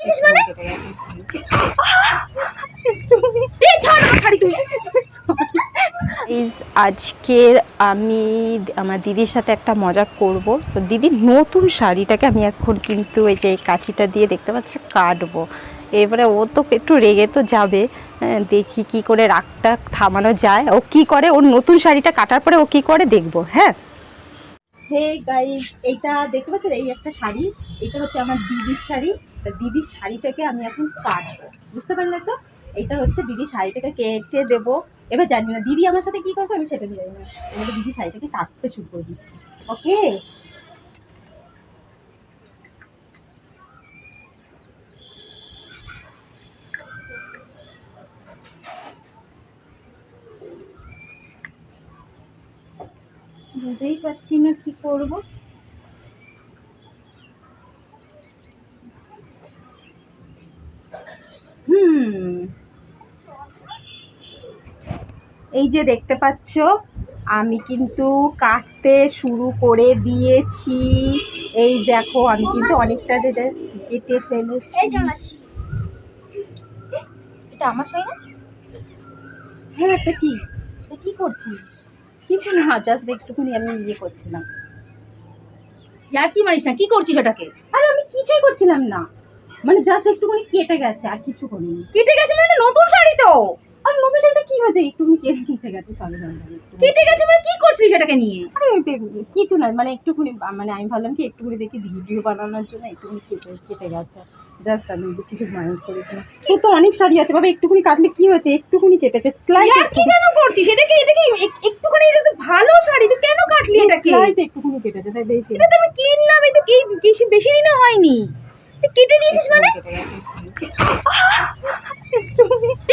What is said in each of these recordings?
দিছিস মানে? আজকের আমি আমার দিদির সাথে একটা মজা করব। তো দিদির নতুন শাড়িটাকে আমি এখন কিন্তু এই যে কাঁচিটা দিয়ে দেখতে পাচ্ছ কাটবো। এবারে ও তো একটু রেগে তো যাবে। হ্যাঁ, দেখি কি করে রাগটা থামানো যায়। ও কি করে? ওর নতুন শাড়িটা কাটার পরে ও কি করে দেখব হ্যাঁ? হে গাইজ এইটা দেখতে পাচ্ছেন? এই একটা শাড়ি। এটা হচ্ছে আমার দিদির শাড়ি। তা দিদির শাড়িটাকে আমি এখন কাটবো। বুঝতে পারলে তো? এইটা হচ্ছে দিদির শাড়িটাকে কেটে দেবো। এবার জানি না, দিদি আমার সাথে কি করবে আমি সেটা জানি না। এবার দিদি শাড়িটাকে কাটতে শুরু করে দিচ্ছি। ওকে? বুঝতেই পারছি না কি করব। হুম। এই যে দেখতে পাচ্ছ আমি কিন্তু কাটতে শুরু করে দিয়েছি। এই দেখো আমি কিন্তু অনেকটা কেটে ফেলেছি। আমার এটা না? হ্যাঁ কি? করছিস? কিছু না জাস্ট একটুখানি আমি ইয়ে করছিলাম। ইয়ার কি মারিস না কি করছিস ওটাকে? আরে আমি কিছুই করছিলাম না। মানে জাস্ট একটুখানি কেটে গেছে আর কিছু করিনি। কেটে গেছে মানে নতুন শাড়ি তো আর নতুন শাড়িটা কি হয়েছে? একটুখানি কেটে কেটে গেছে সরি কেটে গেছে মানে কি করছিস সেটাকে নিয়ে? আরে কিছু নয় মানে একটুখানি মানে আমি ভাবলাম কি একটুখানি দেখি ভিডিও বানানোর জন্য একটুখানি কেটে কেটে গেছে। জাস্ট আমি কিছু মাইন্ড করেছি। তোর তো অনেক শাড়ি আছে বাবা একটুখানি কাটলে কি হয়েছে? একটুখানি কেটেছে স্লাইড কি কেন করছিস? এটাকে এটাকে এক- একটুখানি এটা তো ভালো শাড়ি তুই কেন কাটলি এটাকে? স্লাইড একটুখানি কেটেছে তাই বেশি এটা তো আমি কিনলাম এই তো কি বেশি দিনও হয়নি। তুই কেটে নিয়েছিস মানে?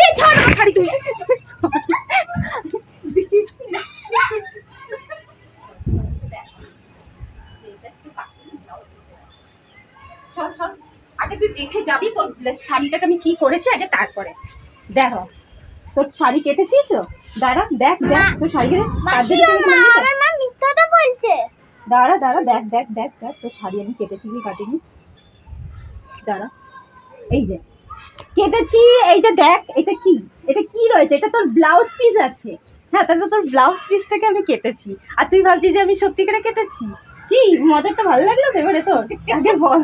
এই ছাড় শাড়ি তুই। চল চল আগে তুই দেখে যাবি তোর শাড়িটাকে আমি কি করেছি আগে তারপরে। দেখো তোর শাড়ি কেটেছিস তো? দাঁড়া দেখ দেখ তোর শাড়ি কেটে বলছে। দাঁড়া দাঁড়া দেখ দেখ দেখ দেখ তোর শাড়ি আমি কেটেছি কি কাটিনি। দাঁড়া। এই যে, কেটেছি, এই যে দেখ, এটা কি? এটা কি রয়েছে? এটা তোর ব্লাউজ পিস আছে। হ্যাঁ তাহলে তোর ব্লাউজ পিসটাকে আমি কেটেছি। আর তুই ভাবছিস যে আমি সত্যি করে কেটেছি? কি? মজাটা ভালো লাগল তো এবারে তোর? আগে বল।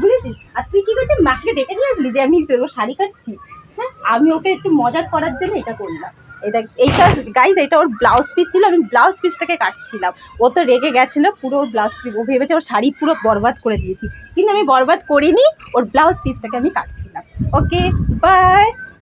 বুঝেছিস? আর তুই কি করছিস? মাসিকে ডেকে নিয়ে আসলি যে আমি তোর শাড়ি কাটছি? হ্যাঁ আমি ওকে একটু মজা করার জন্য এটা করলাম। এটা, এইটা গাইজ এটা ওর ব্লাউজ পিস ছিল, আমি ব্লাউজ পিসটাকে কাটছিলাম। ও তো রেগে গেছিল, পুরো ওর ব্লাউজ পিস ও ভেবেছে ওর শাড়ি পুরো বরবাদ করে দিয়েছি। কিন্তু আমি বরবাদ করিনি, ওর ব্লাউজ পিসটাকে আমি কাটছিলাম। Okay bye